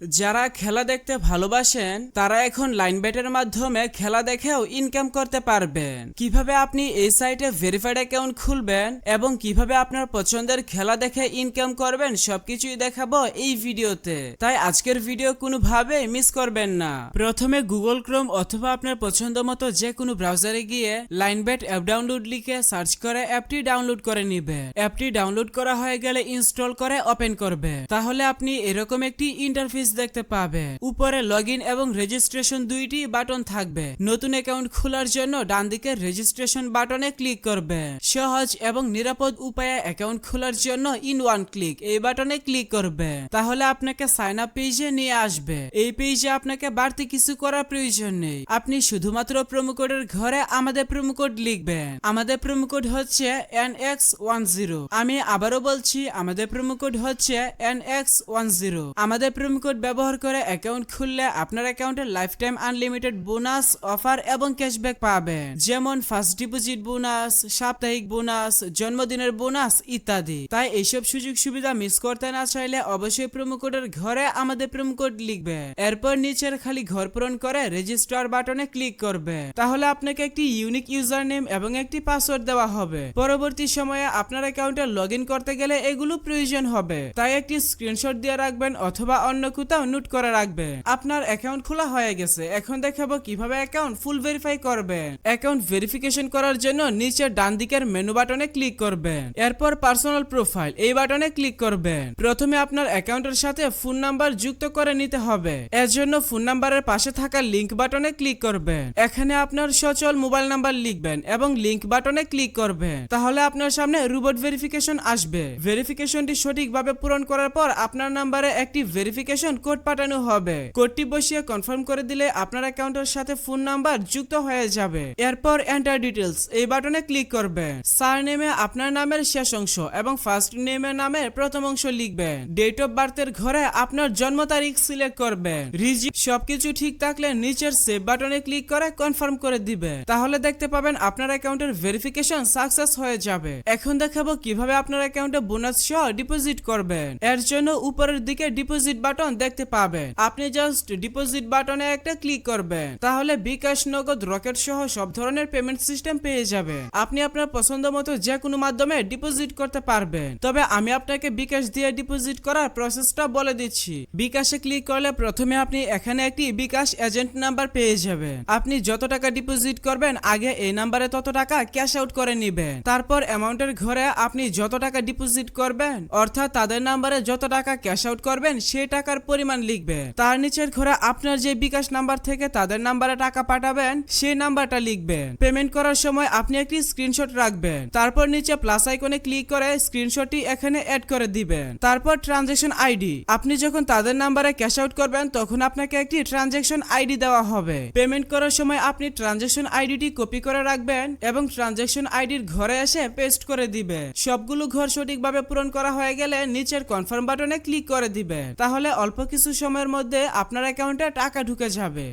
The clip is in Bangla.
যারা খেলা দেখতে ভালোবাসেন, তারা এখন লাইন বেটের মাধ্যমে খেলা দেখেও ইনকাম করতে পারবেন। কীভাবে আপনি এই সাইটে ভেরিফাইড অ্যাকাউন্ট খুলবেন এবং কীভাবে আপনার পছন্দের খেলা দেখে ইনকাম করবেন, সবকিছুই দেখাবো এই ভিডিওতে। তাই আজকের ভিডিও কোনোভাবে মিস করবেন না। প্রথমে গুগল ক্রোম অথবা আপনার পছন্দ মতো যে কোনো ব্রাউজারে গিয়ে লাইন ব্যাট অ্যাপ ডাউনলোড লিখে সার্চ করে অ্যাপটি ডাউনলোড করে নিবে। অ্যাপটি ডাউনলোড করা হয়ে গেলে ইনস্টল করে ওপেন করবে। তাহলে আপনি এরকম একটি ইন্টারফেস দেখতে পাবেন উপরে লগ এবং রেজিস্ট্রেশন দুইটি বাটন থাকবে। নতুন অ্যাকাউন্ট খোলার জন্য ডান দিকের রেজিস্ট্রেশন বাটনে ক্লিক করবে। সহজ এবং নিরাপদ উপায়ে অ্যাকাউন্ট খোলার জন্য ইন ওয়ান ক্লিক এই বাটনে ক্লিক করবে। তাহলে আপনাকে সাইন আপ পেজে নিয়ে আসবে। এই পেজে আপনাকে বাড়তি কিছু করার প্রয়োজন নেই। আপনি শুধুমাত্র প্রোমো কোডের ঘরে আমাদের প্রোমো কোড লিখবেন। আমাদের প্রোমো কোড হচ্ছে এন এক্স ওয়ান জিরো আমি আবারও বলছি, আমাদের প্রোমো কোড হচ্ছে এন এক্স ওয়ান জিরো আমাদের প্রোমো কোড ব্যবহার করে অ্যাকাউন্ট খুললে আপনার অ্যাকাউন্টে lifetime unlimited bonus offer এবং ক্যাশব্যাক পাবেন। যেমন ফার্স্ট ডিপোজিট বোনাস সাপ্তাহিক বোনাস জন্মদিনের বোনাস ইত্যাদি। তাই এইসব সুযোগ সুবিধা মিস করতে না চাইলে অবশ্যই প্রোমো কোডের ঘরে আমাদের প্রোমো কোড লিখবে। এরপর নিচের খালি ঘর পূরণ করে রেজিস্টার বাটনে ক্লিক করবে। তাহলে আপনাকে একটি ইউনিক ইউজার নেম এবং একটি পাসওয়ার্ড দেওয়া হবে। পরবর্তী সময়ে আপনার অ্যাকাউন্টে লগ করতে গেলে এগুলো প্রয়োজন হবে। তাই একটি স্ক্রিনশট দিয়ে রাখবেন অথবা অন্য কোথাও নোট করে রাখবেন আপনার অ্যাকাউন্ট খোলা হয়ে গেছে। এখন দেখাবো কীভাবে অ্যাকাউন্ট ফুল ভেরিফাই করবেন অ্যাকাউন্ট ভেরিফিকেশন করার জন্য নিচের ডান দিকের মেনু বাটনে ক্লিক করবেন এরপর পার্সোনাল প্রোফাইল এই বাটনে ক্লিক করবেন প্রথমে আপনার অ্যাকাউন্টের সাথে ফোন নাম্বার যুক্ত করে নিতে হবে। এর জন্য ফোন নাম্বারের পাশে থাকা লিংক বাটনে ক্লিক করবেন এখানে আপনার সচল মোবাইল নাম্বার লিখবেন এবং লিংক বাটনে ক্লিক করবেন তাহলে আপনার সামনে রোবট ভেরিফিকেশন আসবে। ভেরিফিকেশনটি সঠিকভাবে পূরণ করার পর আপনার নাম্বারে একটি ভেরিফিকেশন কোড পাঠানো হবে। কোডটি বসিয়ে কনফার্ম করে দিলে আপনার অ্যাকাউন্টের সাথে ফোন নাম্বার যুক্ত হয়ে যাবে। এরপর এন্টার ডিটেলস এই বাটনে ক্লিক করবেন সার নেমে আপনার নামের শেষ অংশ এবং ফার্স্ট নেমের নামের প্রথম অংশ লিখবেন ডেট অফ বার্থের ঘরে আপনার জন্ম তারিখ সিলেক্ট করবেন রিজিক সবকিছু ঠিক থাকলে নিচের সেভ বাটনে ক্লিক করে কনফার্ম করে দিবে। তাহলে দেখতে পাবেন আপনার অ্যাকাউন্টের ভেরিফিকেশন সাকসেস হয়ে যাবে। এখন দেখাবো কীভাবে আপনার অ্যাকাউন্টে বোনাস সহ ডিপোজিট করবেন। এর জন্য উপরের দিকে ডিপোজিট বাটন দেখতে পাবেন। আপনি জাস্ট ডিপোজিট বাটনে একটা ক্লিক করবেন। তাহলে বিকাশ নগদ রকেট সহ সব ধরনের পেমেন্ট সিস্টেম পেয়ে যাবেন। আপনি আপনার পছন্দ মতো যে কোনো মাধ্যমে ডিপোজিট করতে পারবেন। তবে আমি আপনাকে বিকাশ দিয়ে ডিপোজিট করার প্রসেসটা বলে দিচ্ছি। বিকাশে ক্লিক করলে প্রথমে আপনি এখানে একটি বিকাশ এজেন্ট নাম্বার পেয়ে যাবেন। আপনি যত টাকা ডিপোজিট করবেন, আগে এই নাম্বারে তত টাকা ক্যাশ আউট করে নিবেন। তারপর অ্যামাউন্টের ঘরে আপনি যত টাকা ডিপোজিট করবেন, অর্থাৎ তাদের নাম্বারে যত টাকা ক্যাশ আউট করবেন, সেই টাকার পরিমাণ লিখবেন তার নিচের ঘরে আপনার যে বিকাশ নাম্বার থেকে তাদের নাম্বারে টাকা পাঠাবেন সেই নাম্বারটা লিখবেন পেমেন্ট করার সময় আপনি একটি স্ক্রিনশট রাখবেন। তারপর নিচে প্লাস আইকনে ক্লিক করে স্ক্রিনশটটি এখানে অ্যাড করে দিবেন। তারপর ট্রানজেকশন আইডি আপনি যখন তাদের নাম্বারে ক্যাশ আউট করবেন, তখন আপনাকে একটি ট্রানজেকশন আইডি দেওয়া হবে। পেমেন্ট করার সময় আপনি ট্রানজেকশন আইডিটি কপি করে রাখবেন এবং ট্রানজেকশন আইডির ঘরে এসে পেস্ট করে দিবে সবগুলো ঘর সঠিকভাবে পূরণ করা হয়ে গেলে নিচের কনফার্ম বাটনে ক্লিক করে দিবে তাহলে কিছু সময়ের মধ্যে আপনার অ্যাকাউন্টে টাকা ঢুকে যাবে।